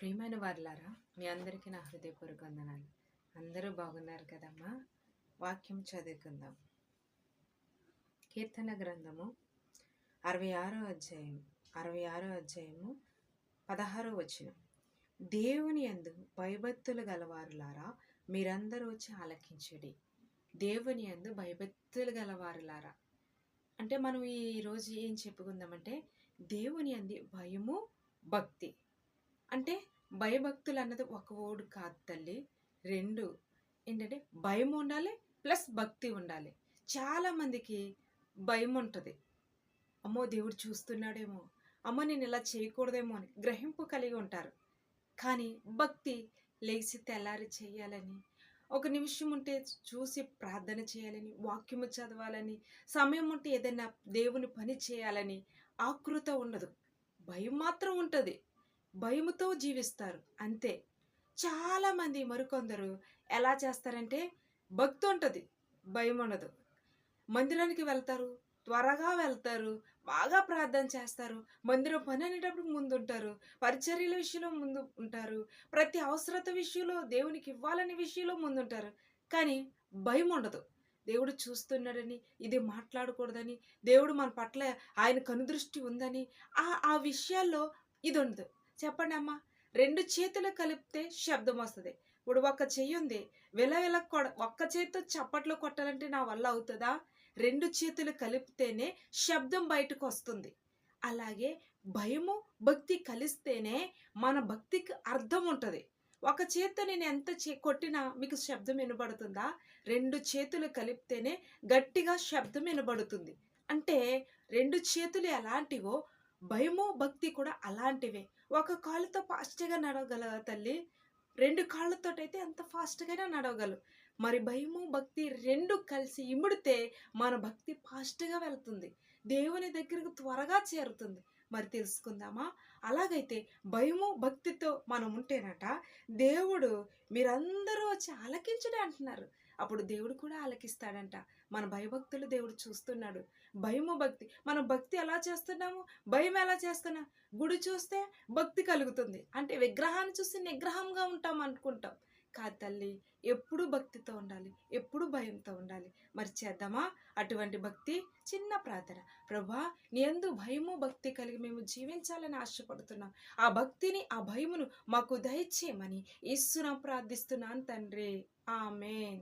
ప్రియమైన వారులారా మీ అందరికీ నా హృదయపూర్వక వందనాలు. అందరూ బాగున్నారు కదమ్మా? వాక్యం చదువుకుందాం. కీర్తన గ్రంథము అరవై ఆరో అధ్యాయం అరవై ఆరో అధ్యాయము పదహారో వచనం. దేవుని యందు భయభక్తులు గలవారులారా మీరందరూ వచ్చి ఆలకించుడి. దేవుని యందు భయభక్తులు గలవారులారా. అంటే మనం ఈరోజు ఏం చెప్పుకుందామంటే దేవుని అంది భయము భక్తి. అంటే భయభక్తులు అన్నది ఒక ఓడు కాదు తల్లి. రెండు ఏంటంటే భయం ఉండాలి ప్లస్ భక్తి ఉండాలి. చాలామందికి భయం ఉంటుంది. అమ్మో దేవుడు చూస్తున్నాడేమో అమ్మో నేను ఇలా చేయకూడదేమో అని గ్రహింపు కలిగి ఉంటారు. కానీ భక్తి లేచి తెల్లారి చేయాలని ఒక నిమిషం ఉంటే చూసి ప్రార్థన చేయాలని వాక్యము చదవాలని సమయం ఉంటే ఏదైనా దేవుని పని చేయాలని ఆకృత ఉండదు. భయం మాత్రం ఉంటుంది. భయముతో జీవిస్తారు. అంతే. చాలామంది మరికొందరు ఎలా చేస్తారంటే భక్తి ఉంటుంది భయం ఉండదు మందిరానికి వెళ్తారు. త్వరగా వెళ్తారు. బాగా ప్రార్థన చేస్తారు. మందిరం పని అనేటప్పుడు ముందు ఉంటారు పరిచర్యల విషయంలో ముందు ఉంటారు. ప్రతి అవసరత విషయంలో దేవునికి ఇవ్వాలనే విషయంలో ముందు ఉంటారు కానీ భయం ఉండదు దేవుడు చూస్తున్నాడని ఇది మాట్లాడకూడదని దేవుడు మన పట్ల ఆయన కనుదృష్టి ఉందని ఆ ఆ విషయాల్లో ఇది ఉండదు చెప్పండి అమ్మా. రెండు చేతులు కలిపితే శబ్దం వస్తుంది. ఇప్పుడు ఒక్క చెయ్యి ఉంది. విలవిల కొడ ఒక్క చేతితో చప్పట్లు కొట్టాలంటే నా వల్ల అవుతుందా? రెండు చేతులు కలిపితేనే శబ్దం బయటకు వస్తుంది. అలాగే భయము భక్తి కలిస్తేనే మన భక్తికి అర్థం ఉంటుంది. ఒక చేత్తో నేను ఎంత చే కొట్టినా మీకు శబ్దం వినబడుతుందా? రెండు చేతులు కలిపితేనే గట్టిగా శబ్దం వినబడుతుంది. అంటే రెండు చేతులు ఎలాంటివో భయము భక్తి కూడా అలాంటివే. ఒక కాలుతో ఫాస్ట్గా నడవగల తల్లి? రెండు కాళ్ళతోటైతే అంత ఫాస్ట్గానే నడవగలవు. మరి భయము భక్తి రెండు కలిసి ఇముడితే మన భక్తి ఫాస్ట్గా వెళ్తుంది. దేవుని దగ్గరకు త్వరగా చేరుతుంది. మరి తెలుసుకుందామా? అలాగైతే భయము భక్తితో మనం ఉంటేనట దేవుడు మీరందరూ వచ్చి ఆలకించడే అంటున్నారు. అప్పుడు దేవుడు కూడా ఆలకిస్తాడంట. మన భయభక్తులు దేవుడు చూస్తున్నాడు. భయము భక్తి. మనం భక్తి ఎలా చేస్తున్నాము? భయం ఎలా చేస్తున్నాం? గుడి చూస్తే భక్తి కలుగుతుంది. అంటే విగ్రహాన్ని చూసి నిగ్రహంగా ఉంటాం అనుకుంటాం. కాదు తల్లి ఎప్పుడు భక్తితో ఉండాలి? ఎప్పుడు భయంతో ఉండాలి? మరి చేద్దామా? అటువంటి భక్తి చిన్న ప్రార్థన. ప్రభా నీ ఎందు భయము భక్తి కలిగి మేము జీవించాలని ఆశపడుతున్నాం. ఆ భక్తిని ఆ భయమును మాకు దయచేయమని ఇస్తున్నాం ప్రార్థిస్తున్నాను తండ్రి. ఆమెన్.